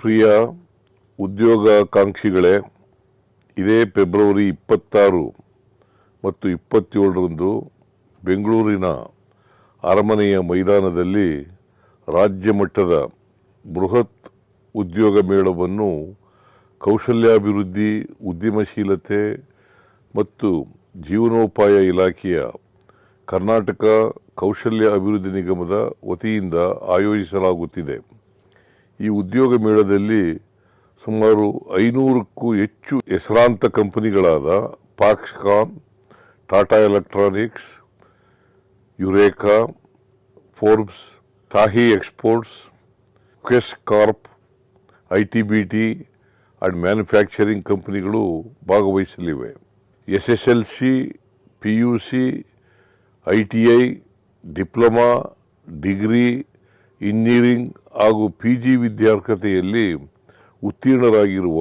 ಪ್ರಿಯ ಉದ್ಯೋಗಾಕಾಂಕ್ಷಿಗಳೇ, ಇದೇ ಫೆಬ್ರವರಿ ಇಪ್ಪತ್ತಾರು ಮತ್ತು ಇಪ್ಪತ್ತೇಳರಂದು ಬೆಂಗಳೂರಿನ ಅರಮನೆಯ ಮೈದಾನದಲ್ಲಿ ರಾಜ್ಯ ಮಟ್ಟದ ಬೃಹತ್ ಉದ್ಯೋಗ ಮೇಳವನ್ನು ಕೌಶಲ್ಯಾಭಿವೃದ್ಧಿ, ಉದ್ಯಮಶೀಲತೆ ಮತ್ತು ಜೀವನೋಪಾಯ ಇಲಾಖೆಯ ಕರ್ನಾಟಕ ಕೌಶಲ್ಯ ಅಭಿವೃದ್ಧಿ ನಿಗಮದ ವತಿಯಿಂದ ಆಯೋಜಿಸಲಾಗುತ್ತಿದೆ. ಈ ಉದ್ಯೋಗ ಮೇಳದಲ್ಲಿ ಸುಮಾರು ಐನೂರಕ್ಕೂ ಹೆಚ್ಚು ಹೆಸರಾಂತ ಕಂಪನಿಗಳಾದ Foxconn Tata electronics, Eureka, Forbes, ತಾಹಿ exports, Quess Corp, I T B T and manufacturing ಕಂಪನಿಗಳು ಭಾಗವಹಿಸಲಿವೆ. S S L C, P U C, I T I, diploma, degree engineering ಹಾಗೂ ಪಿ ಜಿ ವಿದ್ಯಾರ್ಹತೆಯಲ್ಲಿ ಉತ್ತೀರ್ಣರಾಗಿರುವ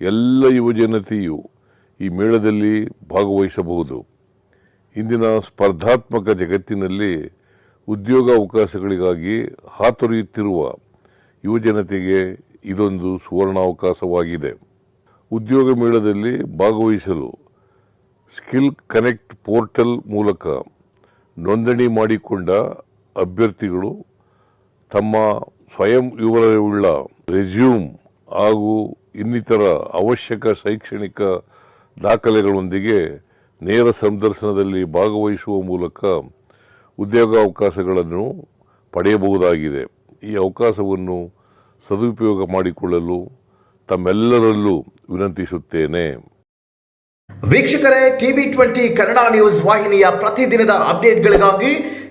ಎಲ್ಲ ಯುವಜನತೆಯು ಈ ಮೇಳದಲ್ಲಿ ಭಾಗವಹಿಸಬಹುದು. ಇಂದಿನ ಸ್ಪರ್ಧಾತ್ಮಕ ಜಗತ್ತಿನಲ್ಲಿ ಉದ್ಯೋಗ ಅವಕಾಶಗಳಿಗಾಗಿ ಹಾತೊರೆಯುತ್ತಿರುವ ಯುವಜನತೆಗೆ ಇದೊಂದು ಸುವರ್ಣಾವಕಾಶವಾಗಿದೆ. ಉದ್ಯೋಗ ಮೇಳದಲ್ಲಿ ಭಾಗವಹಿಸಲು ಸ್ಕಿಲ್ ಕನೆಕ್ಟ್ ಪೋರ್ಟಲ್ ಮೂಲಕ ನೋಂದಣಿ ಮಾಡಿಕೊಂಡ ಅಭ್ಯರ್ಥಿಗಳು ತಮ್ಮ ಸ್ವಯಂ ವಿವರವುಳ್ಳ ರೆಸ್ಯೂಮ್ ಹಾಗೂ ಇನ್ನಿತರ ಅವಶ್ಯಕ ಶೈಕ್ಷಣಿಕ ದಾಖಲೆಗಳೊಂದಿಗೆ ನೇರ ಸಂದರ್ಶನದಲ್ಲಿ ಭಾಗವಹಿಸುವ ಮೂಲಕ ಉದ್ಯೋಗಾವಕಾಶಗಳನ್ನು ಪಡೆಯಬಹುದಾಗಿದೆ. ಈ ಅವಕಾಶವನ್ನು ಸದುಪಯೋಗ ಮಾಡಿಕೊಳ್ಳಲು ತಮ್ಮೆಲ್ಲರಲ್ಲೂ ವಿನಂತಿಸುತ್ತೇನೆ. ವೀಕ್ಷಕರೇ, ಟಿವಿ ಟ್ವೆಂಟಿ ಕನ್ನಡ ನ್ಯೂಸ್ ವಾಹಿನಿಯ ಪ್ರತಿದಿನದ ಅಪ್ಡೇಟ್ಗಳಿಗಾಗಿ